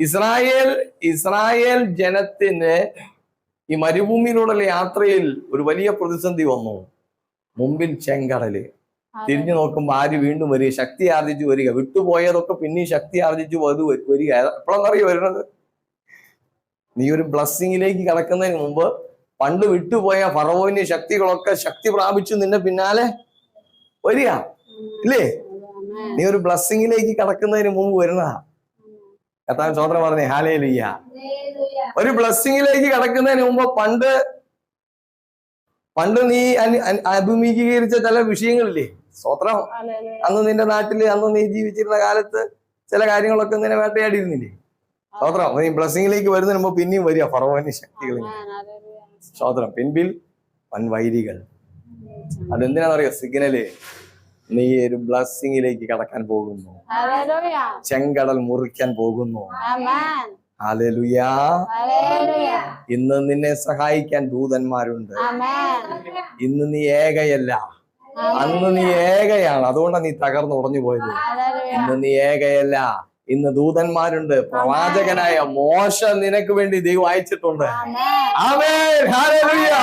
Israel Israel ജനത്തിന് ഈ മരുഭൂമിയിലൂടെയുള്ള യാത്രയിൽ ഒരു വലിയ പ്രതിസന്ധി വന്നു. മുമ്പിൽ ചെങ്കടൽ. തിരിഞ്ഞു നോക്കുമ്പോൾ ആര് വീണ്ടും വരിക? ശക്തി ആർജിച്ചു വരിക. വിട്ടുപോയതൊക്കെ പിന്നെയും ശക്തി ആർജിച്ചു അത് വരിക. എപ്പോഴെന്നറിയോ വരുന്നത്? നീ ഒരു ബ്ലസ്സിങ്ങിലേക്ക് കടക്കുന്നതിന് മുമ്പ് പണ്ട് വിട്ടുപോയ ഫറവോന്റെ ശക്തികളൊക്കെ ശക്തി പ്രാപിച്ചു നിന്റെ പിന്നാലെ വരിക. ഇല്ലേ? നീ ഒരു ബ്ലസ്സിങ്ങിലേക്ക് കടക്കുന്നതിന് മുമ്പ് വരുന്നതാ. കർത്താൻ സ്വതന്ത്രം പറഞ്ഞേ. ഹാലേ ലുയ്യ ഒരു ബ്ലസ്സിങ്ങിലേക്ക് കടക്കുന്നതിന് മുമ്പ് പണ്ട് പണ്ട് നീ അഭിമുഖീകരിച്ച ചില വിഷയങ്ങളില്ലേ? സ്വത്രം അന്ന് നിന്റെ നാട്ടിൽ അന്ന് നീ ജീവിച്ചിരുന്ന കാലത്ത് ചില കാര്യങ്ങളൊക്കെ നിന്നെ വേട്ടയാടിയിരുന്നില്ലേ? സ്വത്രം നീ ബ്ലസ്സിങ്ങിലേക്ക് വരുന്നതിന് മുമ്പ് പിന്നെയും വരിക ഫറവോന്റെ ശക്തികൾ. സ്വത്രം പിൻപിൽ വൻവൈരികൾ. അതെന്തിനാണെന്നറിയോ? സിഗ്നൽ. നീ ഒരു ബ്ലസ്സിങ്ങിലേക്ക് കടക്കാൻ പോകുന്നു. ചെങ്കടൽ മുറിക്കാൻ പോകുന്നു. ഹാലലുയാ ഇന്ന് നിന്നെ സഹായിക്കാൻ ദൂതന്മാരുണ്ട്. ഇന്ന് നീ ഏകയല്ല. അന്ന് നീ ഏകയാണ്. അതുകൊണ്ടാണ് നീ തകർന്നു ഉടഞ്ഞു പോയത്. ഇന്ന് നീ ഏകയല്ല. ഇന്ന് ദൂതന്മാരുണ്ട്. പ്രവാചകനായ മോശ നിനക്ക് വേണ്ടി ദൈവം അയച്ചിട്ടുണ്ട്. ഹാലലുയ